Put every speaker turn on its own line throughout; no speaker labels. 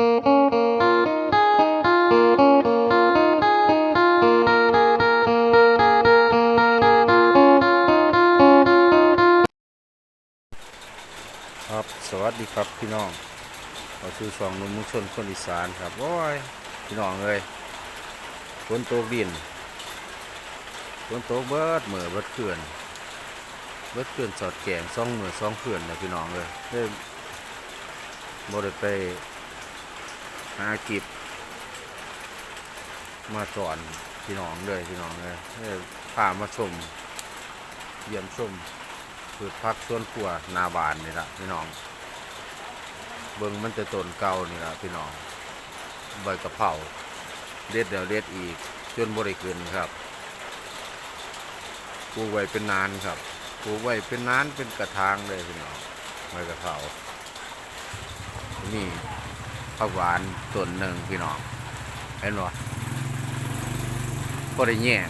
ครับสวัสดีครับพี่น้องขอชื่อช่องนุ่มมุชนคนอีสานครับโอ้ยพี่น้องเลยฝนตกดินฝนตกเบิดเหมือเบิดเขื่อนเบิดเขื่อนสอดแกงซ่องเหมือซ่องเขื่อนนะพี่น้องเลยเด้บ่ได้ไป หากิบมาสอนพี่น้องเลยพี่น้องเลยพามาชมเยี่ยมชมพืชพักสวนครัวนาบานนี่ละพี่น้อง เบิ่งมันจะต้นเก่านี่ละพี่น้องใบกระเพราเด็ดเดี๋ยวเด็ดอีก จนบริขึ้นครับปลูกไว้เป็นนานครับปลูกไว้เป็นนานเป็นกระถางเลยพี่น้องใบกระเพรานี่ ผักหวานต้นหนึ่งพี่น้องเห็นบ่ก็ได้แย่ง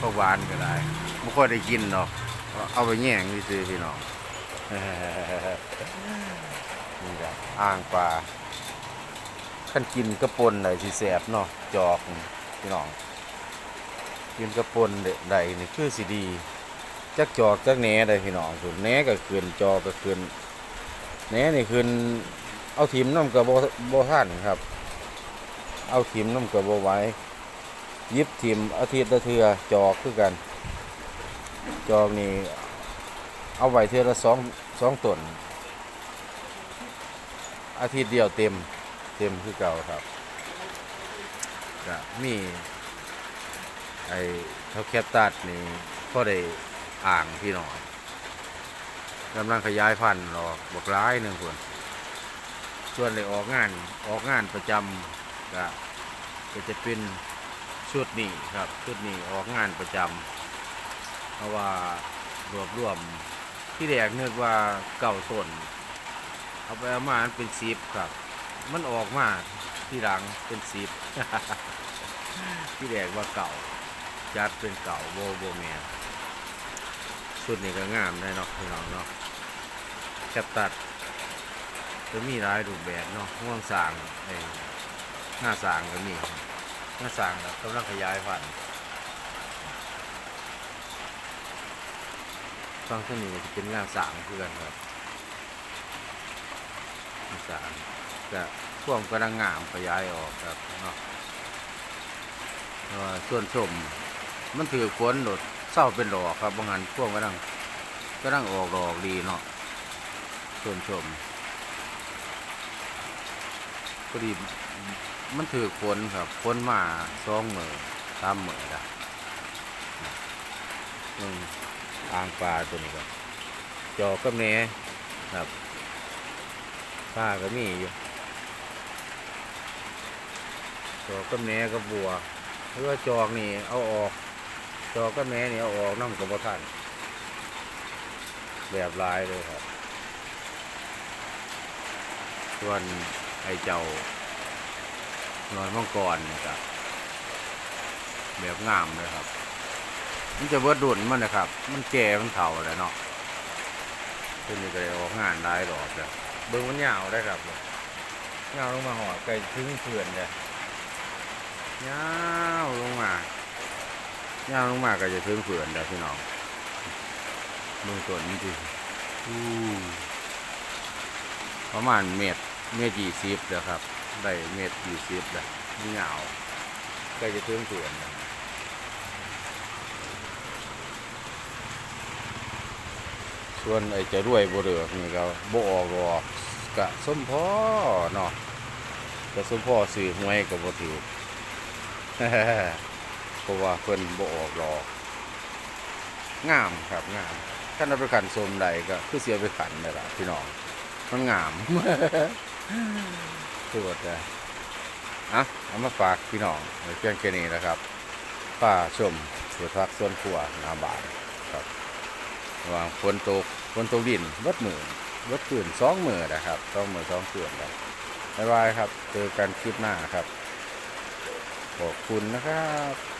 ผักหวานก็ได้ไม่ค่อยได้กินหรอกเอาไปแย่งนี่ซื้อพี่น้องนี่แหละอ่างปลาขั้นกินกระปนไหนสิแสบเนาะจอกพี่น้องกินกระปนใดนี่คือสิดีจักจอกจักแหนได้พี่น้องส่วนแหนก็คืนจอกก็คืนแหนนี่คืน เอาทิมน้ำกับโบโบท่านครับ เอาทิมน้ำกับโบไว้ยิบทิมอาทิตย์ละเทือจอกคือกัน จอกนี่เอาไว้เทือละสองสองต้นอาทิตย์เดียวเต็มเต็มคือเก่าครับก็มีไอ้เท่าแคปตัดนี่พอได้อ่างพี่น้องกำลังขยายพันธุ์หรอกบกร้ายหนึ่งคน ส่วนเลยออกงานออกงานประจำก็ก็จะเป็นชุดนี้ครับชุดนี้ออกงานประจำเพราะว่ารวบรวมที่แรกนึกว่าเก่าต้นเอาไปเอามาเป็นซีบครับ มันออกมาที่หลังเป็นซีบที่แรกว่าเก่าจัดเป็นเก่าโบโบแมนชุดนี้ก็งามได้เนาะพี่น้องเนาะแคปตัด จะมีหลายรูปแบบเนาะห่วงสางไอ้หน้าสางก็มีหน้าสางก็กำลังขยายพันธุ์ฟังเท่านี้จะเป็นงานสางเพื่อนครับงาสางจะพ่วงกำลังงามขยายออกครับเนาะส่วนชมมันถือฝนหลดเศร้าเป็นดอกครับบางงานพ่วงกำลังกำลังออกดอกดีเนาะส่วนชม พอดีมันถือฝนครับฝนมาสองหมือสามมือละอืมอ่างปลาตัวนี้ครับจอกก็แหนครับปลาก็มีอยู่จอกก็แหนก็บัวหรือว่าจอกนี่เอาออกจอกก็แหนนี่เอาออกน้ำกับบ่ทันแบบลายเลยครับ ส่วน อ้เจ้านอยมังกรนี่ครับแบบงามเลยครับ มันจะเบิดดุนมันนะครับ มันแก่มันเฒ่าแล้วเนาะเป็นนี่ก็เลยออกงานได้หรอกแบบเบิ้งมันยาวได้ครับยาวลงมาหอดไกลถึงเพื่อนเลยยาวลงมายาวลงมาก็จะถึงเพื่อนแล้พี่น้องเบื้องต้นนี่สิประมาณเมตร เมตรยี่สิบแล้วครับ ได้เมตรยี่สิบแล้วยาใกล้จะถึงเพื่อนแล้วส่วนไอ้จะรวยบ่เดือกนี่ก็บ่ออกหรอกกะสมพ่อเนาะกะสมพ่อซื้อหวยก็บ่ถือเพราะว่าเพิ่นบ่ออกหรอกงามครับงามถ้าเอาไปขันสมใดก็คือเสียไปขันได้ละพี่น้อง มันงามคือว่าแต่อะเอามาฝากพี่น้องไว้เพียงแค่นี้นะครับป้าชมสวนพักสวนครัวหนาบานครับระหว่างฝนตกฝนตกดินวัดมือวัดคืนสองมือนะครับสองมือสองคืนครับบ๊ายบายครับ เจอกันคลิปหน้าครับ ขอบคุณนะครับ